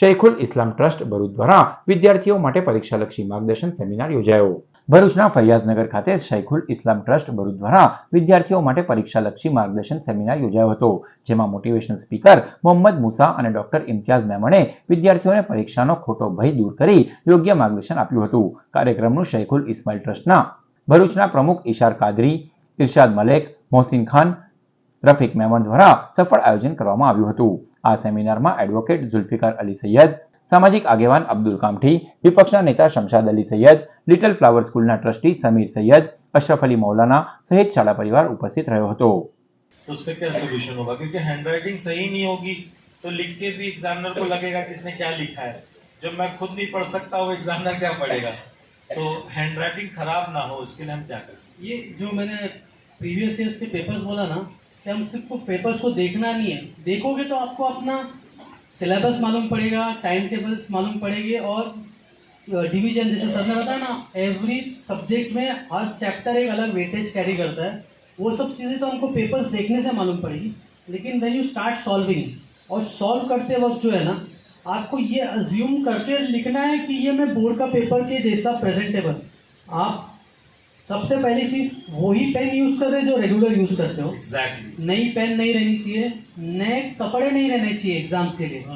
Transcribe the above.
શૈખુલ ઇસ્લામ trust Bharuch દ્વારા વિદ્યાર્થીઓ માટે પરીક્ષાલક્ષી માર્ગદર્શન સેમિનાર યોજાયો ભરૂચના ફૈયાઝનગર ખાતે શૈખુલ ઇસ્લામ ટ્રસ્ટ ભરૂચ દ્વારા વિદ્યાર્થીઓ માટે પરીક્ષાલક્ષી માર્ગદર્શન સેમિનાર યોજાયો હતો જેમાં મોટિવેશનલ સ્પીકર મોહમ્મદ મુસા અને ડોક્ટર ઇમ્તિયાઝ મેમણે વિદ્યાર્થીઓને પરીક્ષાનો ખોટો ભય દૂર કરી યોગ્ય માર્ગદર્શન આપ્યું હતું કાર્યક્રમનું શૈખુલ ઇસ્માઇલ ટ્રસ્ટના ભરૂચના પ્રમુખ ઇશાર કાદરી ઇરશાદ મલેક મોહસિન ખાન રફીક મેમણ દ્વારા સફળ આયોજન કરવામાં આવ્યું હતું આ સેમિનારમાં એડવોકેટ ઝુલફિકાર અલી સૈયદ સામાજિક આગેવાન અબ્દુલ કામઠી વિપક્ષના નેતા Shamshad Ali Saiyed little flower school ના ટ્રસ્ટી સમીર સૈયદ અશફ અલી મૌલાના સહીદ ચાલા પરિવાર ઉપસ્થિત રહ્યો હતો તો શું કે સવિષણ હોવા કે હેન્ડરાઇટિંગ સહી નહી હોગી તો લખકે ભી એક્ઝામિનર કો લાગેગા કે ઇસને ક્યા લખાયા છે જો મે ખુદ નહી پڑھ શકતા હો એક્ઝામિનર ક્યા पढ़ेગા તો હેન્ડરાઇટિંગ ખરાબ નહો ઉસકે લિયે હમ ક્યા કર સકતે હૈ યે જો મેને પ્રીવિયસ યર કે પેપર્સ બોલા ના कि हम सिर्फ पेपर्स को देखना नहीं है देखोगे तो आपको अपना सिलेबस मालूम पड़ेगा टाइम टेबल्स मालूम पड़ेंगे और डिवीजन जैसे सर ने बताया ना एवरी सब्जेक्ट में हर चैप्टर एक अलग वेटेज कैरी करता है वो सब चीज़ें तो हमको पेपर्स देखने से मालूम पड़ेगी लेकिन वेन यू स्टार्ट सॉल्विंग और सॉल्व करते वक्त जो है ना आपको ये अज्यूम करके लिखना है कि ये मैं बोर्ड का पेपर के जैसा प्रेजेंटेबल आप सबसे पहली चीज वही पेन यूज कर रहे जो रेगुलर यूज करते हो exactly. नई पेन नहीं रहनी चाहिए नए कपड़े नहीं रहने चाहिए एग्जाम्स के लिए